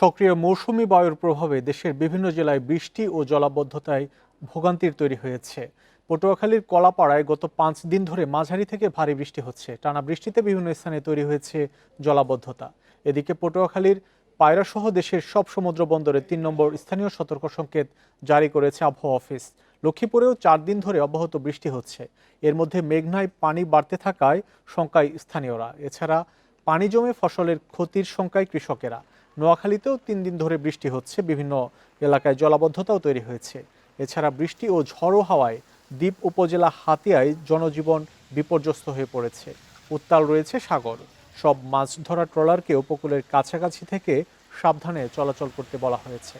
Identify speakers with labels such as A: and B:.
A: সক্রিয় মৌসুমি বায়ুর প্রভাবে দেশের বিভিন্ন জেলায় বৃষ্টি ও জলাবদ্ধতায় ভোগান্তির তৈরি হয়েছে। পটুয়াখালীর কলাপাড়ায় গত পাঁচ দিন ধরে মাঝারি থেকে ভারী বৃষ্টি হচ্ছে। টানা বৃষ্টিতে বিভিন্ন স্থানে তৈরি হয়েছে জলাবদ্ধতা। এদিকে পটুয়াখালীর পায়রাসহ দেশের সব সমুদ্র বন্দরে তিন নম্বর স্থানীয় সতর্ক সংকেত জারি করেছে আবহাওয়া অফিস। লক্ষ্মীপুরেও চার দিন ধরে অব্যাহত বৃষ্টি হচ্ছে। এর মধ্যে মেঘনায় পানি বাড়তে থাকায় শঙ্কায় স্থানীয়রা। এছাড়া পানি জমে ফসলের ক্ষতির শঙ্কায় কৃষকেরা। নোয়াখালীতেও তিন দিন ধরে বৃষ্টি হচ্ছে। বিভিন্ন এলাকায় জলাবদ্ধতাও তৈরি হয়েছে। এছাড়া বৃষ্টি ও ঝড়ো হাওয়ায় দ্বীপ উপজেলা হাতিয়ায় জনজীবন বিপর্যস্ত হয়ে পড়েছে। উত্তাল রয়েছে সাগর। সব মাছ ধরা ট্রলারকে উপকূলের কাছাকাছি থেকে সাবধানে চলাচল করতে বলা হয়েছে।